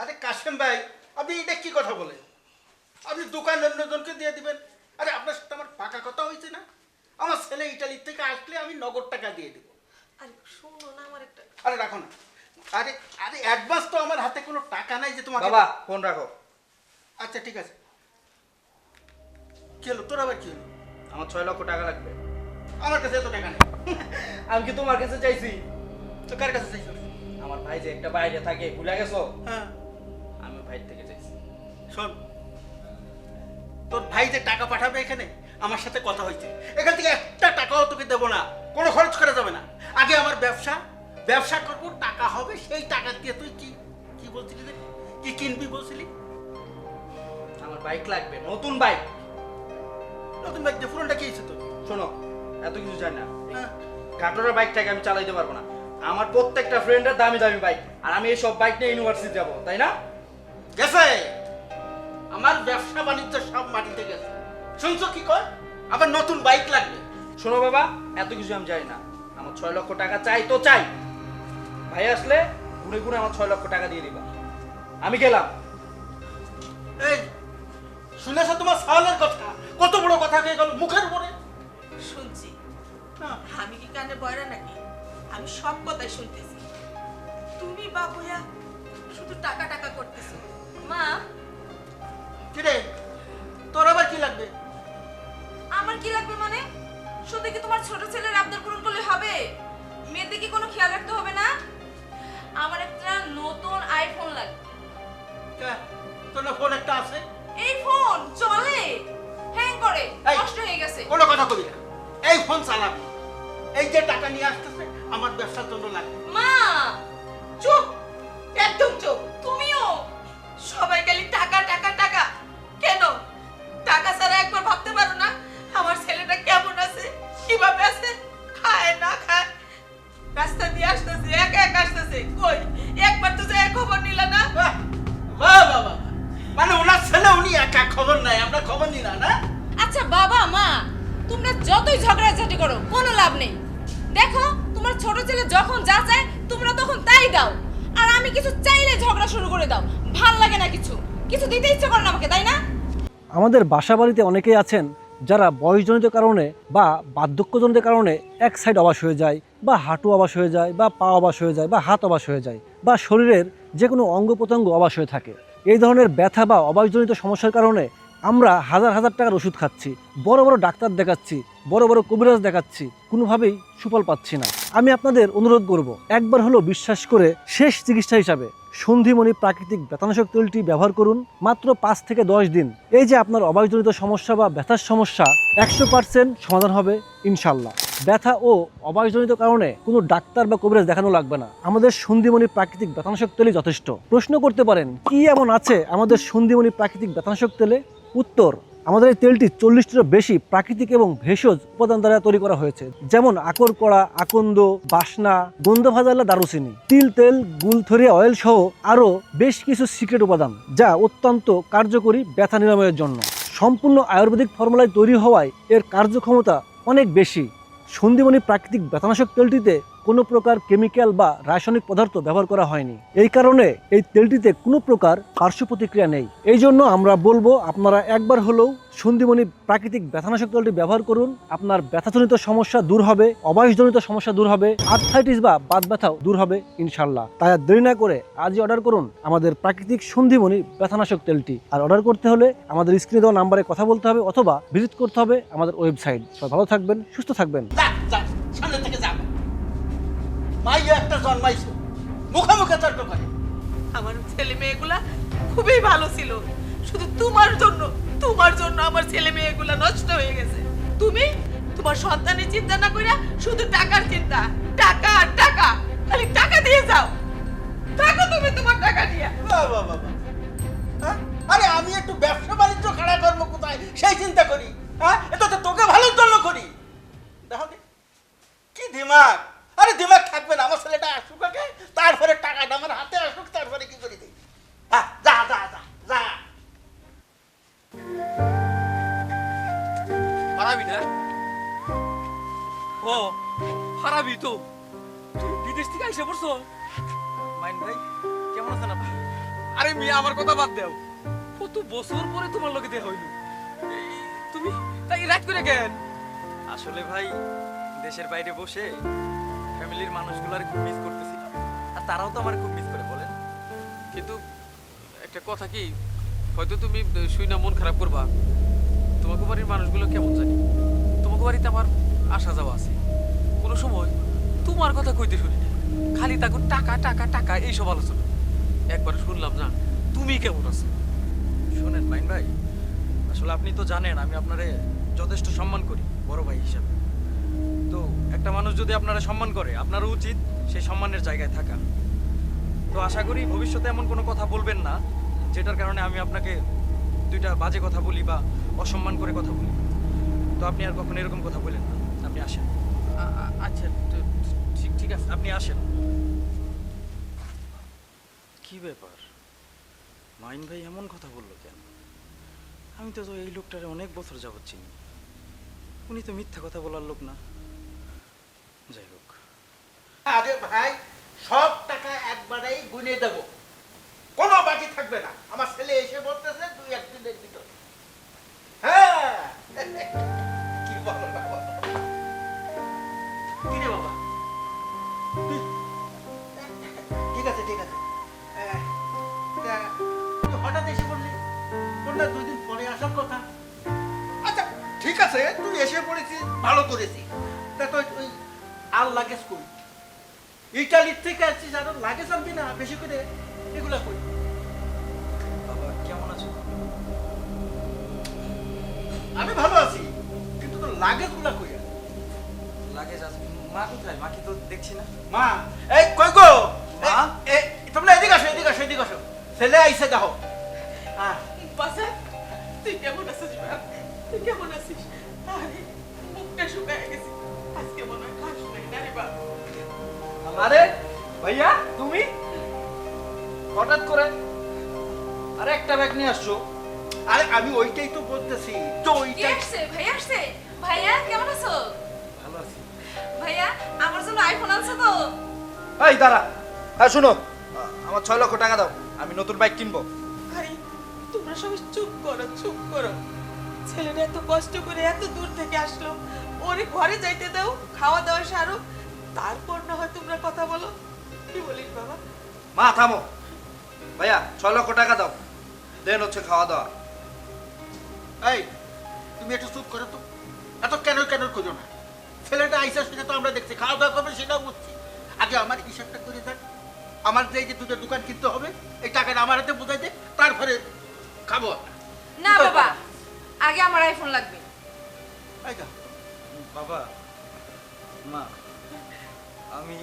আরে কাশেম ভাই আপনি এটা কি কথা বলেন? আপনি দোকান অন্যজনকে দিয়ে দিবেন। আরে আপনার সাথে আমার পাকা কথা হয়েছে না? আমার ছেলে ইটালি থেকে আসলে আমি নগদ টাকা দিয়ে দেবো। আরে শুনো না আমার একটা আরে রাখো না। আরে আরে অ্যাডভান্স তো আমার হাতে কোনো টাকা নাই যে তোমাকে বাবা ফোন রাখো। আচ্ছা ঠিক আছে। কি হলো? তোর আবার কি হলো? আমার ছয় লক্ষ টাকা লাগবে। আমার কাছে এত টাকা নেই। আমি কি তোমার কাছে চাইছি? তো কার কাছে চাইছো আমার ভাই যে একটা বাইরে থাকে ভুলে গেছো? হ্যাঁ। আমি থেকে চাইছি শোন তোর ভাই যে টাকা পাঠাবে এখানে আমার সাথে কথা হয়েছে। এখান থেকে একটা টাকাও তোকে দেবো না কোনো খরচ করা যাবে না। আগে আমার ব্যবসা ব্যবসা করব টাকা হবে সেই টাকা দিয়ে তুই কি কি বলছিলি রে? কি কিনবি বলছিলি? আমার বাইক লাগবে নতুন বাইক নতুন বাইক দিয়ে পুরোটা কি হয়েছে তোর শোনো এত কিছু জানি না। হ্যাঁ। বাইকটাকে আমি চালাইতে পারব না। আমার প্রত্যেকটা ফ্রেন্ডের দামি দামি বাইক আর আমি এই সব বাইক নিয়ে ইউনিভার্সিটি যাব তাই না? গেছে? আমার ব্যবসা বাণিজ্য সব মাটিতে গেছে। শুনছো কি কর আবার নতুন বাইক লাগবে। শোনো বাবা এত কিছু আমি জানি না। আমার ছয় লক্ষ টাকা চাই তো চাই। ভাই আসলে ঘুরে ঘুরে আমার ছয় লক্ষ টাকা দিয়ে দিবা। আমি গেলাম। এই শুনেছো তোমার সাওয়ালের কথা? কত বড় কথা হয়ে গেল মুখের উপরে? শুনছি। হ্যাঁ আমি কি কানে বয়রা নাকি? আমি সব কথাই শুনতেছি। তুমি বাবুয়া শুধু টাকা টাকা করতেছো। মা। কিরে তোর আবার কি লাগবে? আমার কি লাগবে মানে? শুধু কি তোমার ছোট ছেলের আবদার পূরণ করলে হবে? মেয়েদের কি কোনো খেয়াল রাখতে হবে না? আমার একটা নতুন আইফোন লাগবে। তোর না ফোন একটা আছে? এই ফোন চলে। হ্যাং করে। নষ্ট হয়ে গেছে। কোনো কথা কবি না। এই ফোন চালাবি। এই যে টাকা নিয়ে আসতেছে আমার ব্যবসার জন্য লাগবে। মা চুপ। একদম চুপ। তুমিও সবাই খালি টাকা টাকা টাকা। কেন? টাকা ছাড়া একবার ভাবতে পারো না আমার ছেলেটা কেমন আছে কীভাবে আছে? খায় না খায়? রাস্তা দিয়ে আসতেছে একা একা আসতেছে। কই? একবার তো যায় খবর নিলা না। বাহ, বাহ। মানে ওনার ছেলে উনি একা খবর নাই আমরা খবর নি না? আচ্ছা বাবা মা তোমরা যতই ঝগড়াঝাটি করো কোনো লাভ নেই। দেখো তোমার ছোট ছেলে যখন যা চায় তোমরা তখন তাই দাও। আর আমি কিছু ঝগড়া শুরু করে দাও। ভালো লাগে না কিছু। কিছু দিতে ইচ্ছে করে না আমাকে, তাই না? আমাদের বাসা বাড়িতে অনেকেই আছেন যারা বয়সজনিত কারণে বা বার্ধক্যজনিত কারণে এক সাইড অবাস হয়ে যায়, বা হাঁটু অবাস হয়ে যায়, বা পা অবাস হয়ে যায়, বা হাত অবাস হয়ে যায়, বা শরীরের যে কোনো অঙ্গ প্রত্যঙ্গ অবাস হয়ে থাকে। এই ধরনের ব্যথা বা অবাসজনিত সমস্যার কারণে আমরা হাজার হাজার টাকার ওষুধ খাচ্ছি, বড় বড় ডাক্তার দেখাচ্ছি, বড় বড় কবিরাজ দেখাচ্ছি, কোনোভাবেই সুফল পাচ্ছি না। আমি আপনাদের অনুরোধ করব, একবার হলো বিশ্বাস করে শেষ চিকিৎসা হিসাবে সন্ধিমণি প্রাকৃতিক ব্যথানাশক তেলটি ব্যবহার করুন মাত্র পাঁচ থেকে দশ দিন। এই যে আপনার অবায়জনিত সমস্যা বা ব্যথার সমস্যা, একশো পার্সেন্ট সমাধান হবে, ইনশাল্লাহ। ব্যথা ও অবায়জনিত কারণে কোনো ডাক্তার বা কবিরাজ দেখানো লাগবে না। আমাদের সন্ধিমণি প্রাকৃতিক ব্যথানাশক তেলই যথেষ্ট। প্রশ্ন করতে পারেন, কি এমন আছে আমাদের সন্ধিমণি প্রাকৃতিক ব্যথানাশক তেলে? উত্তর আমাদের এই তেলটি চল্লিশটিরও বেশি প্রাকৃতিক এবং ভেষজ উপাদান দ্বারা তৈরি করা হয়েছে। যেমন আকর কড়া, আকন্দ, বাসনা, গন্ধ ভাজালা দারুচিনি। তিল, তেল গুলথরিয়া অয়েল সহ আরও বেশ কিছু সিক্রেট উপাদান যা অত্যন্ত কার্যকরী ব্যথা নিরাময়ের জন্য। সম্পূর্ণ আয়ুর্বেদিক ফর্মুলায় তৈরি হওয়ায় এর কার্যক্ষমতা অনেক বেশি। সন্ধিমণি প্রাকৃতিক ব্যথানাশক তেলটিতে কোনো প্রকার কেমিক্যাল বা রাসায়নিক পদার্থ ব্যবহার করা হয়নি। এই কারণে এই তেলটিতে কোনো প্রকার পার্শ্ব প্রতিক্রিয়া নেই। এই জন্য আমরা বলব, আপনারা একবার হলেও সন্ধিমণি প্রাকৃতিক ব্যথানাশক তেলটি ব্যবহার করুন। আপনার ব্যথাজনিত সমস্যা দূর হবে অবায়সজনিত সমস্যা দূর হবে আর্থাইটিস বা বাত ব্যথাও দূর হবে ইনশাল্লাহ তাই আর দেরি না করে আজই অর্ডার করুন আমাদের প্রাকৃতিক সন্ধিমণি ব্যথানাশক তেলটি। আর অর্ডার করতে হলে আমাদের স্ক্রিনে দেওয়া নাম্বারে কথা বলতে হবে অথবা ভিজিট করতে হবে আমাদের ওয়েবসাইট। সবাই ভালো থাকবেন, সুস্থ থাকবেন। মাইয়া একটা জন্মাইছো। মুখে মুখে তর্ক করে। আমার ছেলে মেয়েগুলা খুবই ভালো ছিল। শুধু তোমার জন্য তোমার জন্য আমার ছেলে মেয়েগুলা নষ্ট হয়ে গেছে। তুমি তোমার সন্তানের চিন্তা না কইরা শুধু টাকার চিন্তা। টাকা আর টাকা। খালি টাকা দিয়ে যাও। থাকো তুমি তোমার টাকা নিয়ে। বাহ, বাহ। হ্যাঁ? আরে আমি একটু ব্যবসা বাণিজ্য খাড়া করব কোথায়? সেই চিন্তা করি। হ্যাঁ? এটা তো তোকে ভালোর জন্য করি। দেখো কি দিমাগ। আরে দিমাগ আমার ছেলেটা আসুক আগে, তারপরে টাকাটা আমার হাতে আসুক, তারপরে কি করি দিই হ্যাঁ যা যা যা যা। না? ও তো। তুই বিদেশ থেকে আইসে পড়ছো? মাইন ভাই, কেমন আরে মিয়া, আমার কথা বাদ দাও। কত বছর পরে তোমার লগে দেখা তুমি তাই রাত করে কেন? আসলে ভাই, দেশের বাইরে বসে ফ্যামিলির মানুষগুলার খুব মিস করতেছিলাম আর তারাও তো আমার খুব মিস করে বলেন। কিন্তু একটা কথা কি হয়তো তুমি শুই না মন খারাপ করবা তোমাকে বাড়ির মানুষগুলো কেমন জানি? তোমাকে বাড়িতে আমার আসা যাওয়া আছে। কোনো সময় তোমার কথা কইতে শুনি না। খালি তাকে টাকা টাকা টাকা এইসব আলোচনা। একবার শুনলাম না তুমি কেমন আছো? শোনেন মাইন ভাই আসলে আপনি তো জানেন আমি আপনারে যথেষ্ট সম্মান করি বড় ভাই হিসাবে। তো একটা মানুষ যদি আপনারা সম্মান করে আপনারও উচিত সেই সম্মানের জায়গায় থাকা। তো আশা করি ভবিষ্যতে এমন কোনো কথা বলবেন না যেটার কারণে আমি আপনাকে দুইটা বাজে কথা বলি বা অসম্মান করে কথা বলি। তো আপনি আর কখনো এরকম কথা বলেন না। আপনি আসেন। আচ্ছা তো ঠিক ঠিক আছে। আপনি আসেন। কি ব্যাপার? মাইন ভাই এমন কথা বলল কেন? আমি তো তো এই লোকটারে অনেক বছর যাবত চিনি। উনি তো মিথ্যা কথা বলার লোক না। যাই হোক। আরে ভাই সব টাকা একবারেই গুনে দেব। কোনো বাকি থাকবে না। আমার ছেলে এসে বলতেছে দুই একদিনের ভিতর। হ্যাঁ। কি বলো বাবা কি বাবা? ঠিক আছে ঠিক আছে। তুই হঠাৎ এসে বললি তোর না দুই দিন পরে আসার কথা? আচ্ছা ঠিক আছে তুই এসে পড়েছিস ভালো করেছিস। তা তুই আর লাগেজ কই ইটালির থেকে আসছিস আর লাগেজ আনবি না বেশি করে এগুলা কই? বাবা কেমন আছো? আমি ভালো আছি কিন্তু তোর লাগেজগুলা কই লাগেজ আছে? মা কোথায়? মাকে তো দেখছি না? মা এই কই গো? মা? এ তোমরা এদিকে আসো এদিকে আসো এদিকে আসো। ছেলে আইসে দেখো। হ্যাঁ। বাসা তুই কেমন আছিস তুই কেমন আছিস? আরে মুখটা শুকায় গেছে। আজকে মনে হয় খাস আরে ভাইয়া তুমি? হঠাৎ করে আরে একটা ব্যাগ নিয়ে আসছো। আরে আমি ওইটাই তো বলতেছি তো ওইটাই। আসছে? ভাইয়া আসছে? ভাইয়া কেমন আছো? ভালো আছি। ভাইয়া আমার জন্য আইফোন আনছো তো? এই দাঁড়া। হ্যাঁ শুনো। আমার ছয় লক্ষ টাকা দাও আমি নতুন বাইক কিনবো। আরে তোমরা সবাই চুপ করো চুপ করো। ছেলেটা এত কষ্ট করে এত দূর থেকে আসলো। ওরে ঘরে যাইতে দাও খাওয়া দাওয়া সারো তারপর না হয় তোমরা কথা বলো। কি বলিস বাবা? মা থামো। ভাইয়া ছয় লক্ষ টাকা দাও। দেন হচ্ছে খাওয়া দাওয়া। এই তুমি একটু চুপ করো তো। এত কেন কেন করো না। ছেলেটা আইসা শুনে তো আমরা দেখছি খাওয়া দাওয়া করবে সেটাও বুঝছি। আগে আমার হিসাবটা করে দেখ আমার যে যে দুটো দোকান কিনতে হবে এই টাকাটা আমার হাতে বোঝাই দে তারপরে খাব না বাবা আগে আমার আইফোন লাগবে। বাবা মা। আমি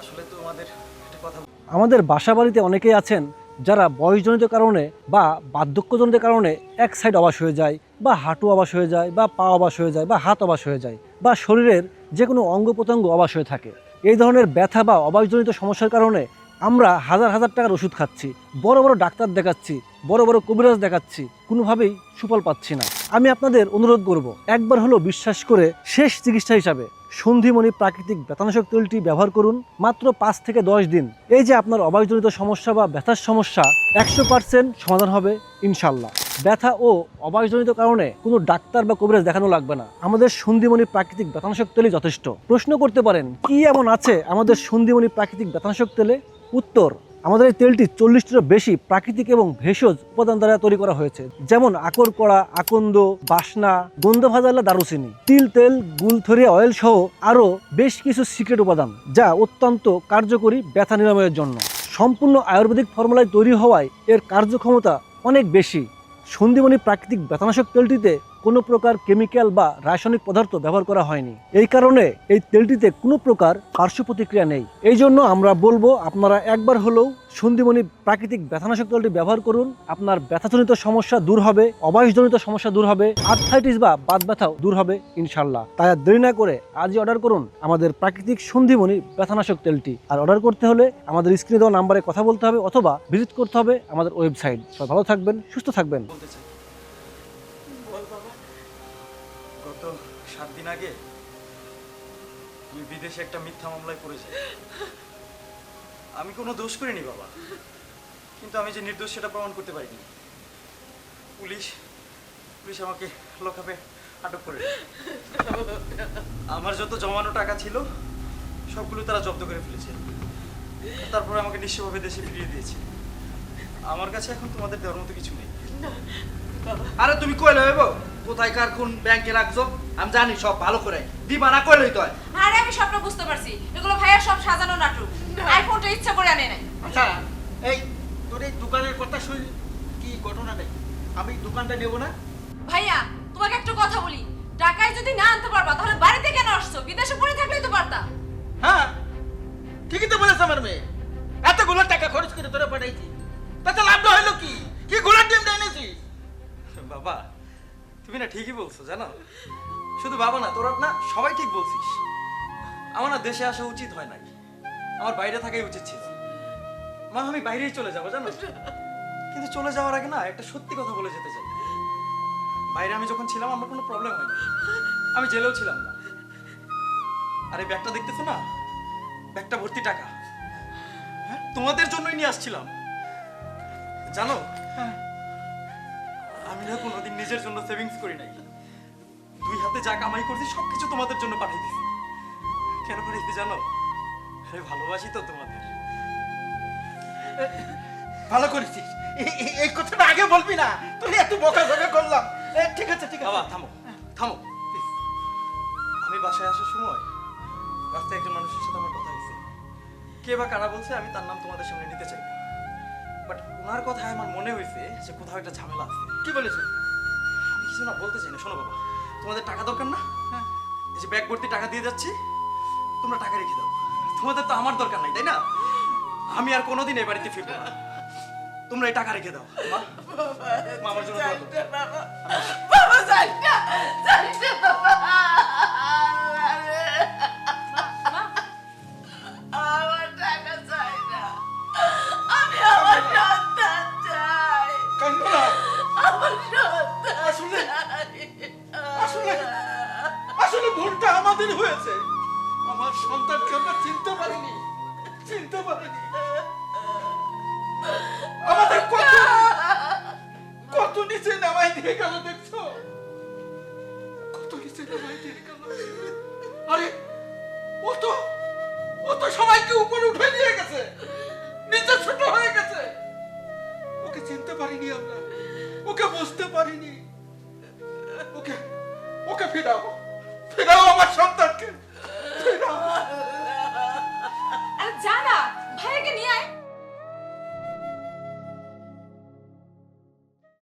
আসলে তোমাদের একটা কথা আমাদের বাসা বাড়িতে অনেকেই আছেন যারা বয়সজনিত কারণে বা বার্ধক্যজনিত কারণে এক সাইড অবাস হয়ে যায়, বা হাঁটু অবাস হয়ে যায়, বা পা অবাস হয়ে যায়, বা হাত অবাস হয়ে যায়, বা শরীরের যে কোনো অঙ্গ প্রত্যঙ্গ অবাস হয়ে থাকে। এই ধরনের ব্যথা বা অবাসজনিত সমস্যার কারণে আমরা হাজার হাজার টাকার ওষুধ খাচ্ছি, বড় বড় ডাক্তার দেখাচ্ছি, বড় বড় কবিরাজ দেখাচ্ছি, কোনোভাবেই সুফল পাচ্ছি না। আমি আপনাদের অনুরোধ করব, একবার হলো বিশ্বাস করে শেষ চিকিৎসা হিসাবে সন্ধিমণি প্রাকৃতিক ব্যথানাশক তেলটি ব্যবহার করুন মাত্র পাঁচ থেকে দশ দিন। এই যে আপনার অবাসজনিত সমস্যা বা ব্যথার সমস্যা, একশো পার্সেন্ট সমাধান হবে ইনশাল্লাহ। ব্যথা ও অবাসজনিত কারণে কোনো ডাক্তার বা কবিরাজ দেখানো লাগবে না। আমাদের সন্ধিমণি প্রাকৃতিক ব্যথানাশক তেলই যথেষ্ট। প্রশ্ন করতে পারেন, কি এমন আছে আমাদের সন্ধিমণি প্রাকৃতিক ব্যথানাশক তেলে? উত্তর আমাদের এই তেলটি চল্লিশটিরও বেশি প্রাকৃতিক এবং ভেষজ উপাদান দ্বারা তৈরি করা হয়েছে। যেমন আকর কড়া, আকন্দ, বাসনা, গন্ধ ভাজালা দারুচিনি। তিল, তেল গুলথরিয়া অয়েল সহ আরও বেশ কিছু সিক্রেট উপাদান, যা অত্যন্ত কার্যকরী ব্যথা নিরাময়ের জন্য। সম্পূর্ণ আয়ুর্বেদিক ফর্মুলায় তৈরি হওয়ায় এর কার্যক্ষমতা অনেক বেশি। সন্ধিমণি প্রাকৃতিক ব্যথানাশক তেলটিতে কোনো প্রকার কেমিক্যাল বা রাসায়নিক পদার্থ ব্যবহার করা হয়নি। এই কারণে এই তেলটিতে কোনো প্রকার পার্শ্ব প্রতিক্রিয়া নেই। এই জন্য আমরা বলব, আপনারা একবার হলেও সন্ধিমণি প্রাকৃতিক ব্যথানাশক তেলটি ব্যবহার করুন। আপনার ব্যথাজনিত সমস্যা দূর হবে অবায়সজনিত সমস্যা দূর হবে আর্থাইটিস বা বাত ব্যথাও দূর হবে ইনশাল্লাহ তাই আর দেরি না করে আজই অর্ডার করুন আমাদের প্রাকৃতিক সন্ধিমণি ব্যথানাশক তেলটি। আর অর্ডার করতে হলে আমাদের স্ক্রিনে দেওয়া নাম্বারে কথা বলতে হবে অথবা ভিজিট করতে হবে আমাদের ওয়েবসাইট। সবাই ভালো থাকবেন, সুস্থ থাকবেন। সাত দিন আগে আমি বিদেশে একটা মিথ্যা মামলায় পড়েছি আমি কোনো দোষ করিনি বাবা। কিন্তু আমি যে নির্দোষ সেটা প্রমাণ করতে পারিনি। পুলিশ পুলিশ আমাকে লকআপে আটক করে আমার যত জমানো টাকা ছিল সবগুলো তারা জব্দ করে ফেলেছে। তারপরে আমাকে নিঃস্বভাবে দেশে ফিরিয়ে দিয়েছে। আমার কাছে এখন তোমাদের দেওয়ার মতো কিছু নেই। আরে তুমি কইলে হইব কোথায় কার কোন ব্যাংকে রাখছো? আমি জানি সব ভালো করে। দিবা না কইলেই তো আরে আমি সবটা বুঝতে পারছি। এগুলো ভাইয়া সব সাজানো নাটক। আইফোনটা ইচ্ছা করে আনে নাই। আচ্ছা এই তোর এই দোকানের কথা শুনি কি ঘটনা নেই আমি দোকানটা নেব না? ভাইয়া তোমাকে একটা কথা বলি। টাকায় যদি না আনতে পারবা তাহলে বাড়িতে কেন আসছো? বিদেশে পড়ে থাকলেই তো পারতা হ্যাঁ ঠিকই তো বলেছ আমার মেয়ে। এতগুলো টাকা খরচ করে তোরা পাঠাইছি। তাতে লাভটা হলো কি? কি গোলার ডিমটা এনেছিস? বাবা তুমি না ঠিকই বলছো, জানো? শুধু বাবা না, তোরা না সবাই ঠিক বলছিস। আমার না দেশে আসা উচিত হয় নাই। আমার বাইরে থাকাই উচিত ছিল। মা, আমি বাইরেই চলে যাব, জানো? কিন্তু চলে যাওয়ার আগে না একটা সত্যি কথা বলে যেতে চাই। বাইরে আমি যখন ছিলাম, আমার কোনো প্রবলেম হয়নি। আমি জেলেও ছিলাম না। আর এই ব্যাগটা দেখতেছো না? ব্যাগটা ভর্তি টাকা। হ্যাঁ তোমাদের জন্যই নিয়ে আসছিলাম। জানো? আমি না কোনোদিন নিজের জন্য সেভিংস করি নাই। দুই হাতে যা কামাই করছি সবকিছু তোমাদের জন্য পাঠিয়ে দিছি। কেন পাঠাইছি জানো? আরে ভালোবাসি তো তোমাদের। ভালো করেছিস। এই- কথাটা আগে বলবি না। তুই এত বকা বকা করলাম। ঠিক আছে ঠিক বাবা আছে থামো থামো। প্লিজ আমি বাসায় আসার সময় রাস্তায় একজন মানুষের সাথে আমার কথা হয়েছে। কে বা কারা বলছে আমি তার নাম তোমাদের সামনে নিতে চাই না। বাট ওনার কথায় আমার মনে হয়েছে যে কোথাও একটা ঝামেলা আছে। কি বলেছে আমি কিছু না বলতে চাই না শোনো বাবা। তোমাদের টাকা দরকার না? হ্যাঁ। এই যে ব্যাগ ভর্তি টাকা দিয়ে যাচ্ছি তোমরা টাকা রেখে দাও। তোমাদের তো আমার দরকার নাই তাই না? আমি আর কোনোদিন এই বাড়িতে ফিরবো না। তোমরা এই টাকা রেখে দাও। মা আমার জন্য বাবা। বাবা। ভুলটা হয়েছে? আমার সন্তানকে আমরা চিনতে পারিনি। চিনতে পারিনি। আমাদের কত কত নিচে নামাই দিয়ে গেল দেখছ? কত নিচে নামাই দিয়ে গেল। আরে, ও তো ও তো সবাইকে উপরে উঠে নিয়ে গেছে। নিচে ছোট হয়ে গেছে। ওকে চিনতে পারিনি আমরা। ওকে বুঝতে পারিনি। ওকে ওকে ফেরাও। আমার সন্তানকে